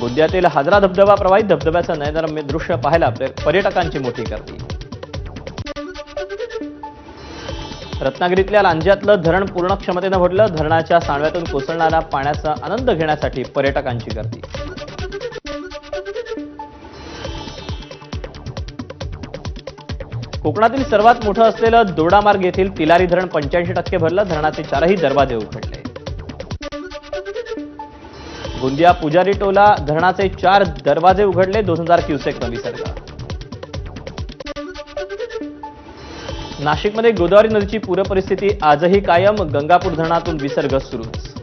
गोंदियातील हाजरा धबधबा प्रवाहित धबधब्याचं नयनरम्य दृश्य पाहायला पर्यटकांची मोठी गर्दी. रत्नागिरीतल्या लांज्यातलं धरण पूर्ण क्षमतेनं भरलं धरणाच्या सांडव्यातून कोसळणाऱ्या पाण्याचा आनंद घेण्यासाठी पर्यटकांची गर्दी. कोकणातील सर्वात मोठं असलेलं दोडामार्ग येथील तिलारी धरण पंच्याऐंशी टक्के भरलं धरणाचे चारही दरवाजे उघडले. गोंदिया पुजारी टोला धरणाचे चार दरवाजे उघडले दोन हजार क्युसेक विसर्ग नाशिकमध्ये गोदावरी नदीची पूरपरिस्थिती आजही कायम गंगापूर धरणातून विसर्ग सुरूच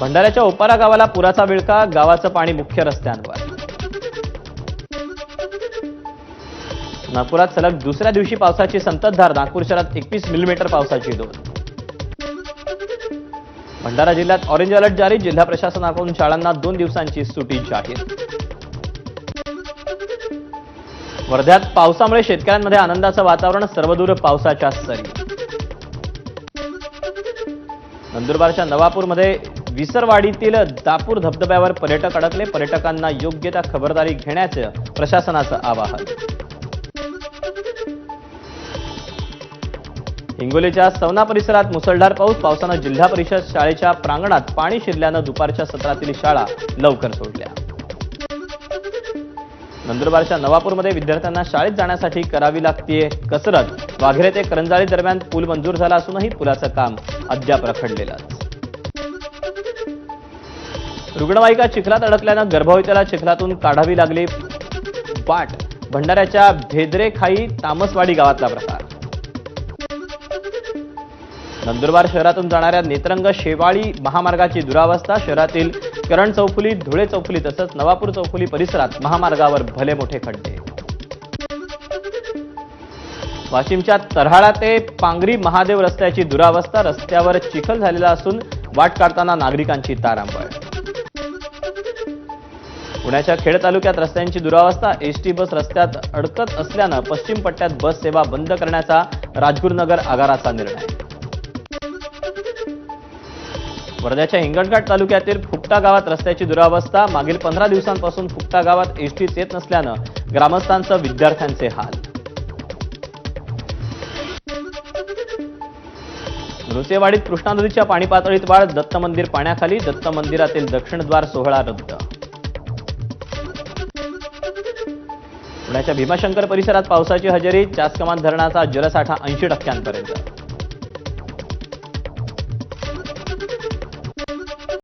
भंडाऱ्याच्या ओपारा गावाला पुराचा विळका गावाचं पाणी मुख्य रस्त्यांवर. नागपुरात सलग दुसऱ्या दिवशी पावसाची संततधार नागपूर शहरात एकवीस मिलीमीटर पावसाची दोन भंडारा जिल्ह्यात ऑरेंज अलर्ट जारी जिल्हा प्रशासनाकडून शाळांना दोन दिवसांची सुटी जाहीर. वर्ध्यात पावसामुळे शेतकऱ्यांमध्ये आनंदाचं वातावरण सर्वदूर पावसाच्या सरी. नंदुरबारच्या नवापूरमध्ये विसरवाडीतील दापूर धबधब्यावर पर्यटक अडकले. पर्यटकांना योग्य त्या खबरदारी घेण्याचं प्रशासनाचं आवाहन. हिंगोलीच्या सवना परिसरात मुसळधार पाऊस पावसानं जिल्हा परिषद शाळेच्या प्रांगणात पाणी शिरल्यानं दुपारच्या सत्रातील शाळा लवकर सोडल्या. नंदुरबारच्या नवापूरमध्ये विद्यार्थ्यांना शाळेत जाण्यासाठी करावी लागतीये कसरत. वाघेरे ते करंजाळी दरम्यान पूल मंजूर झाला असूनही पुलाचं काम अद्याप रखडलेलं रुग्णवाहिका चिखलात अडकल्यानं गर्भवतीला चिखलातून काढावी लागली वाट. भंडाऱ्याच्या भेदरेखाई तामसवाडी गावातला प्रकार. नंदुरबार शहरातून जाणाऱ्या नेत्रंग शेवाळी महामार्गाची दुरावस्था शहरातील करण चौफुली धुळे चौफुली तसंच नवापूर चौफुली परिसरात महामार्गावर भले मोठे खड्डे. वाशिमच्या तरहाळा ते पांगरी महादेव रस्त्याची दुरावस्था रस्त्यावर चिखल झालेला असून वाट काढताना नागरिकांची तारांबळ. पुण्याच्या खेड तालुक्यात रस्त्यांची दुरावस्था एसटी बस रस्त्यात अडकत असल्यानं पश्चिम पट्ट्यात बस सेवा बंद करण्याचा राजगुरुनगर आगाराचा निर्णय. वर्ध्याच्या हिंगणघाट तालुक्यातील फुकटा गावात रस्त्याची दुरावस्था. मागील पंधरा दिवसांपासून फुकटा गावात एसटीच येत नसल्यानं ग्रामस्थांचं विद्यार्थ्यांचे हाल. नृत्यवाडीत कृष्णा नदीच्या पाणी पातळीत वाढ दत्त मंदिर पाण्याखाली दत्त मंदिरातील दक्षिणद्वार सोहळा रद्द. पुण्याच्या भीमाशंकर परिसरात पावसाची हजेरी चासकमान धरणाचा जलसाठा ऐंशी टक्क्यांपर्यंत.